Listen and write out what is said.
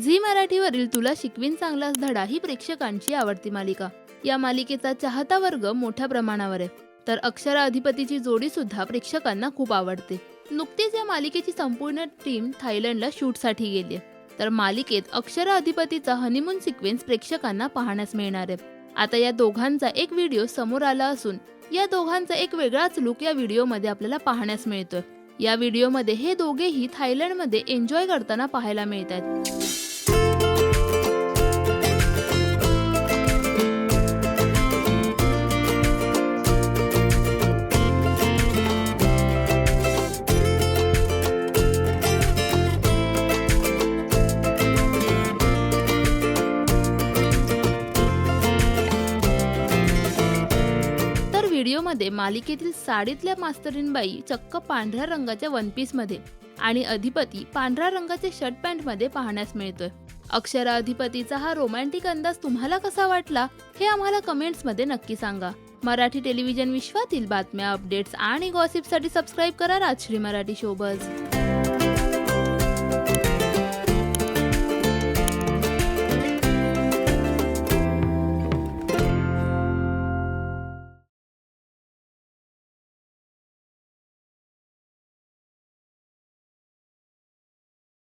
Zee मराठीवरील तुला शिकवीन चांगलाच धडा ही प्रेक्षकांची आवडती मालिका. या मालिकेचा चाहता वर्ग मोठ्या प्रमाणावर आहे. तर अक्षरा अधिपतीची जोडी सुद्धा प्रेक्षकांना खूप आवडते. नुकतीच या मालिकेची संपूर्ण टीम थायलंडला शूटसाठी गेली तर मालिकेत अक्षरा अधिपतीचा हनीमून सिक्वेन्स प्रेक्षकांना पाहण्यास मिळणार आहे. आता या दोघांचा एक व्हिडिओ समोर आला असून या दोघांचा एक वेगळाच लुक या व्हिडिओमध्ये आपल्याला पाहण्यास मिळतोय. या व्हिडिओमध्ये हे दोघेही थायलंडमध्ये एन्जॉय करताना पाहायला मिळत आहेत व्हिडिओमध्ये मालिकेतील साडीतल्या मास्तरीनबाई चक्क पांढऱ्या रंगाच्या वनमध्ये आणि अधिपती पांढऱ्या रंगाच्या शर्ट पॅन्टमध्ये पाहण्यास मिळतोय. अक्षरा अधिपतीचा हा रोमॅन्टिक अंदाज तुम्हाला कसा वाटला हे आम्हाला कमेंट्समध्ये नक्की सांगा. मराठी टेलिव्हिजन विश्वातील बातम्या अपडेट्स आणि गॉसिपसाठी सबस्क्राईब करा राजश्री मराठी शोबज